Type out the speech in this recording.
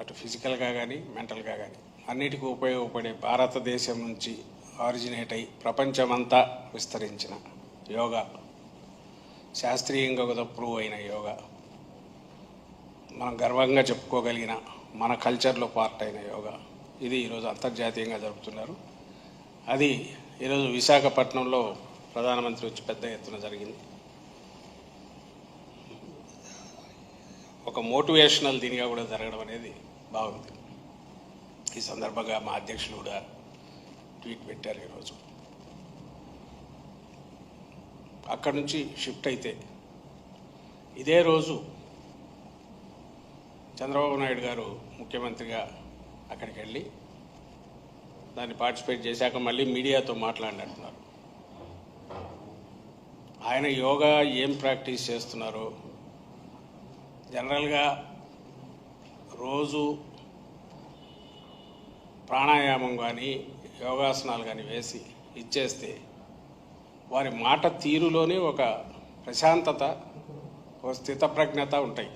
అటు ఫిజికల్గా కానీ మెంటల్గా కానీ అన్నిటికీ ఉపయోగపడే భారతదేశం నుంచి ఆరిజినేట్ అయి ప్రపంచమంతా విస్తరించిన యోగా. శాస్త్రీయంగా కూడా ప్రూవ్ అయిన యోగా. మనం గర్వంగా చెప్పుకోగలిగిన మన కల్చర్లో పార్ట్ అయిన యోగా. ఇది ఈరోజు అంతర్జాతీయంగా జరుపుతున్నారు. అది ఈరోజు విశాఖపట్నంలో ప్రధానమంత్రి వచ్చి పెద్ద ఎత్తున జరిగింది. ఒక మోటివేషనల్ దీనిగా కూడా జరగడం అనేది బాగుంది. ఈ సందర్భంగా మా అధ్యక్షులు కూడా ట్వీట్ పెట్టారు ఈరోజు. అక్కడి నుంచి షిఫ్ట్ అయితే ఇదే రోజు చంద్రబాబు నాయుడు గారు ముఖ్యమంత్రిగా అక్కడికి వెళ్ళి దాన్ని పార్టిసిపేట్ చేశాక మళ్ళీ మీడియాతో మాట్లాడినట్టున్నారు. ఆయన యోగా ఏం ప్రాక్టీస్ చేస్తున్నారో జనరల్గా రోజు ప్రాణాయామం కానీ యోగాసనాలు కానీ వేసి ఇచ్చేస్తే వారి మాట తీరులోనే ఒక ప్రశాంతత ఒక స్థితప్రజ్ఞత ఉంటాయి.